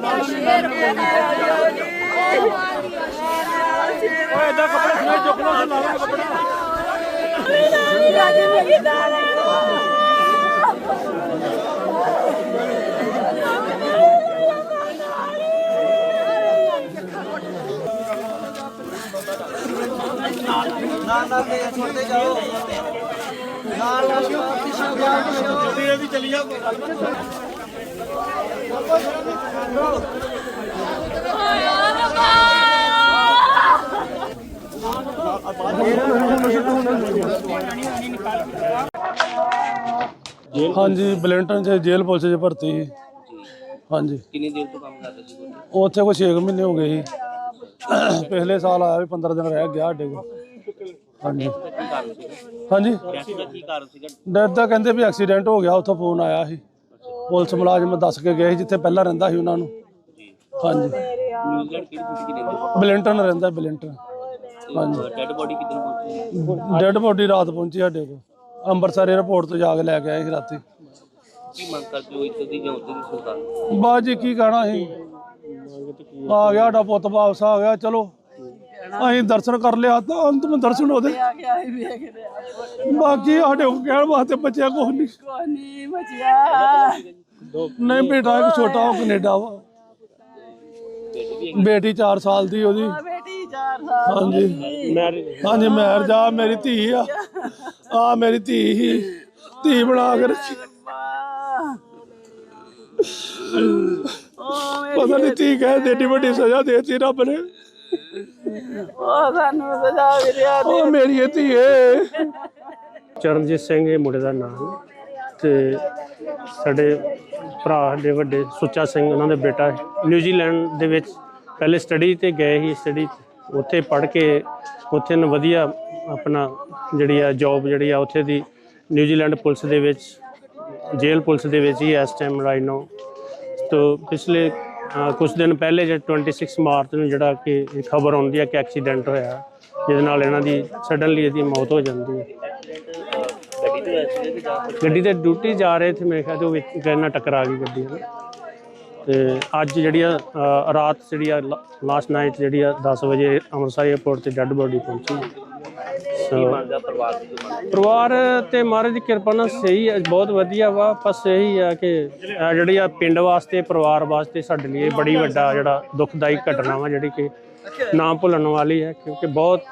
ਮਾਂ ਦੇ ਸ਼ੇਰ ਹੋਏ ਓਏ ਇਦਾਂ ਕੱਪੜੇ ਸਮੇਤ ਚੁੱਕ ਲਓ ਲਾ ਲਓ ਕੱਪੜਾ ਨਾਲ ਨਾਲ ਦੇ ਛੋਟੇ ਜਾਓ। ਨਾਲ ਨਾਲ ਪਿੱਛੇ ਵਿਆਹ ਕਰੋ ਜਲਦੀ ਜਲਦੀ ਚੱਲੀ ਜਾ ਹਾਂਜੀ ਬਲੈਂਟਨ ਚ ਜੇਲ੍ਹ ਪੁਲਿਸ ਚ ਭਰਤੀ ਸੀ। ਹਾਂਜੀ। ਕਿੰਨੀ ਦੇਰ ਤੋਂ ਕੰਮ ਕਰਦੇ ਸੀ ਉਹ ਉੱਥੇ ਕੋਈ 6 ਮਹੀਨੇ ਹੋ ਗਏ ਸੀ। ਪਿਛਲੇ ਸਾਲ ਆਇਆ ਵੀ 15 ਦਿਨ ਰਹਿ ਗਿਆ ਸਾਡੇ ਕੋਲ। ਹਾਂਜੀ। ਹਾਂਜੀ। ਡੈਥ ਦਾ ਕੀ ਕਾਰਨ ਸੀਗਾ? ਦਾ ਕਹਿੰਦੇ ਵੀ ਐਕਸੀਡੈਂਟ ਹੋ ਗਿਆ ਉੱਥੋਂ ਫੋਨ ਆਇਆ ਸੀ। ਪੁਲਿਸ ਮੁਲਾਜ਼ਮ ਦੱਸ ਕੇ ਗਏ ਸੀ ਜਿੱਥੇ ਪਹਿਲਾਂ ਰਹਿੰਦਾ ਸੀ ਉਹਨਾਂ ਨੂੰ। ਹਾਂਜੀ। ਬਲੈਂਟਨ ਰਹਿੰਦਾ ਬਲੈਂਟਨ। ਹਾਂਜੀ। ਡੈਡ ਬੋਡੀ ਕਿੱਦਣ ਪਹੁੰਚੀ? ਡੈਡ ਬੋਡੀ ਰਾਤ ਪਹੁੰਚੀ ਸਾਡੇ ਕੋਲ। ਅੰਮ੍ਰਿਤਸਰ 에ਅਰਪੋਰਟ ਤੋਂ ਜਾ ਕੇ ਲੈ ਕੇ ਆਏ ਸੀ ਰਾਤੀ। ਕੀ ਮੰਗ ਕਰਦੇ ਹੋ ਇੱਥੇ ਦੀ ਜਾਂ ਉੱਥੇ ਦੀ ਸਰਕਾਰ? ਬਾਅਦ ਜੀ ਕੀ ਕਹਿਣਾ ਸੀ? ਆ ਗਿਆ ਸਾਡਾ ਪੁੱਤ ਵਾਪਸ ਆ ਗਿਆ ਚਲੋ। ਅਸੀਂ ਦਰਸ਼ਨ ਕਰ ਲਿਆ ਤਾਂ ਅੰਤਮ ਦਰਸ਼ਨ ਉਹਦੇ ਬਾਕੀ ਸਾਡੇ ਕੋਲ ਕਹਿਣ ਵਾਸਤੇ ਬਚਿਆ ਕੁਛ ਨਹੀਂ। ਨਹੀਂ ਬਚਿਆ। ਨਹੀਂ ਬੇਟਾ ਇੱਕ ਛੋਟਾ ਉਹ ਕੈਨੇਡਾ ਵਾ। ਬੇਟੀ 4 ਸਾਲ ਦੀ ਉਹਦੀ। ਬੇਟੀ 4 ਸਾਲ ਹਾਂਜੀ। ਹਾਂਜੀ ਮੈਰ ਜਾ ਮੇਰੀ ਧੀ ਆ। ਆ ਮੇਰੀ ਧੀ ਹੀ। ਧੀ ਬਣਾ ਕੇ ਰੱਖੀ। ਪਤਾ ਨਹੀਂ ਧੀ ਕਹੇ ਦੇਡੀ ਵੱਡੀ ਸਜ਼ਾ ਦੇਤੀ ਰੱਬ ਨੇ। ਉਹ ਸਾਨੂੰ ਸਜ਼ਾ ਮਿਲਿਆ ਉਹ ਮੇਰੀ ਇਹ ਧੀ ਏ ਚਰਨਜੀਤ ਸਿੰਘ ਇਹ ਮੁੰਡੇ ਦਾ ਨਾਮ ਤੇ ਸਾਡੇ ਭਰਾ ਦੇ ਵੱਡੇ ਸੁੱਚਾ ਸਿੰਘ ਉਹਨਾਂ ਦੇ ਬੇਟਾ ਨਿਊਜ਼ੀਲੈਂਡ ਦੇ ਵਿੱਚ ਪਹਿਲੇ ਸਟੱਡੀ ਤੇ ਗਏ ਸੀ ਸਟੱਡੀ ਉੱਥੇ ਪੜ੍ਹ ਕੇ ਉੱਥੇ ਨ ਵਧੀਆ ਆਪਣਾ ਜਿਹੜੀ ਆ ਜੌਬ ਜਿਹੜੀ ਆ ਉੱਥੇ ਦੀ ਨਿਊਜ਼ੀਲੈਂਡ ਪੁਲਿਸ ਦੇ ਵਿੱਚ ਜੇਲ੍ਹ ਪੁਲਿਸ ਦੇ ਵਿੱਚ ਹੀ ਇਸ ਟਾਈਮ ਰਾਈਟ ਨਾਓ ਤੋ ਪਿਛਲੇ ਕੁਝ ਦਿਨ ਪਹਿਲੇ ਜੇ 26 ਮਾਰਚ ਨੂੰ ਜਿਹੜਾ ਕਿ ਖਬਰ ਆਉਂਦੀ ਹੈ ਕਿ ਐਕਸੀਡੈਂਟ ਹੋਇਆ ਜਿਹਦੇ ਨਾਲ ਇਹਨਾਂ ਦੀ ਸਡਨਲੀ ਇਹਦੀ ਮੌਤ ਹੋ ਜਾਂਦੀ ਹੈ। ਗੱਡੀ ਤੇ ਡਿਊਟੀ ਜਾ ਰਹੇ ਸੀ ਮੇਰੇ ਖਿਆਲ ਤੋਂ ਵਿੱਚ ਨਾਲ ਟਕਰਾ ਗਈ ਗੱਡੀ ਹੈ ਤੇ ਅੱਜ ਜਿਹੜੀ ਆ ਰਾਤ ਜਿਹੜੀ ਆ ਲਾਸਟ ਨਾਈਟ ਜਿਹੜੀ ਆ 10 ਵਜੇ ਅੰਮ੍ਰਿਤਸਰ 에ਅਰਪੋਰਟ ਤੇ ਡੈੱਡ ਬੋਡੀ ਪਹੁੰਚੀ। ਕੀ ਸੋ ਮੰਗਦਾ ਪਰਿਵਾਰ ਦੀ ਕੀ ਮੰਗ? ਪਰਿਵਾਰ ਤੇ ਮਹਾਰਾਜ ਦੀ ਕਿਰਪਾ ਨਾਲ ਸਹੀ ਹੈ ਬਹੁਤ ਵਧੀਆ ਵਾ ਬਸ ਇਹੀ ਆ ਕਿ ਇਹ ਜਿਹੜੀ ਆ ਪਿੰਡ ਵਾਸਤੇ ਪਰਿਵਾਰ ਵਾਸਤੇ ਸਾਡੇ ਲਈ ਇਹ ਬੜੀ ਵੱਡਾ ਜਿਹੜਾ ਦੁਖਦਾਈ ਘਟਨਾ ਵਾ ਜਿਹੜੀ ਕਿ ਨਾ ਭੁੱਲਣ ਵਾਲੀ ਹੈ ਕਿਉਂਕਿ ਬਹੁਤ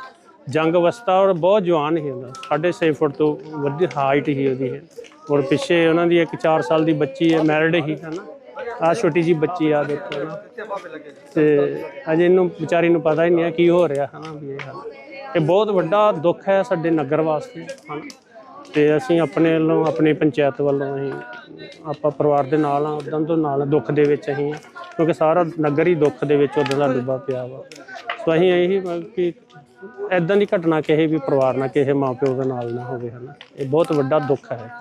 ਜੰਗ ਅਵਸਥਾ ਔਰ ਬਹੁਤ ਜਵਾਨ ਸੀ ਉਹਦਾ। ਸਾਢੇ ਛੇ ਫੁੱਟ ਤੋਂ ਵੱਡੀ ਹਾਈਟ ਹੀ ਉਹਦੀ ਹੈ ਔਰ ਪਿੱਛੇ ਉਹਨਾਂ ਦੀ ਇੱਕ 4 ਸਾਲ ਦੀ ਬੱਚੀ ਹੈ ਮੈਰਿਡ ਹੀ ਹੈ ਨਾ। ਆ ਛੋਟੀ ਜੀ ਬੱਚੀ ਆ ਦੇਖੋ ਨਾ। ਤੇ ਅਜੇ ਇਹਨੂੰ ਵਿਚਾਰੀ ਨੂੰ ਪਤਾ ਹੀ ਨਹੀਂ ਹੈ ਕੀ ਹੋ ਰਿਹਾ ਹੈ ਨਾ ਵੀ ਇਹ ਹਾਲ। ਇਹ ਬਹੁਤ ਵੱਡਾ ਦੁੱਖ ਹੈ ਸਾਡੇ ਨਗਰ ਵਾਸਤੇ ਹਨ। ਤੇ ਅਸੀਂ ਆਪਣੇ ਵੱਲੋਂ, ਆਪਣੀ ਪੰਚਾਇਤ ਵੱਲੋਂ ਅਸੀਂ ਆਪਾਂ ਪਰਿਵਾਰ ਦੇ ਨਾਲ ਆ ਉਦੋਂ ਤੋਂ ਨਾਲ ਦੁੱਖ ਦੇ ਵਿੱਚ ਅਸੀਂ ਕਿਉਂਕਿ ਸਾਰਾ ਨਗਰ ਹੀ ਦੁੱਖ ਦੇ ਵਿੱਚ ਉਦੋਂ ਦਾ ਡੁੱਬਾ ਪਿਆ ਵਾ। ਸੋ ਅਸੀਂ ਇਹੀ ਮੰਗ ਕਿ ਐਦਾਂ ਦੀ ਘਟਨਾ ਕਿਸੇ ਵੀ ਪਰਿਵਾਰ ਨਾਲ, ਕਿਸੇ ਮਾਪਿਓ ਦੇ ਨਾਲ ਨਾ ਹੋਵੇ, ਹਨਾ। ਇਹ ਬਹੁਤ ਵੱਡਾ ਦੁੱਖ ਹੈ।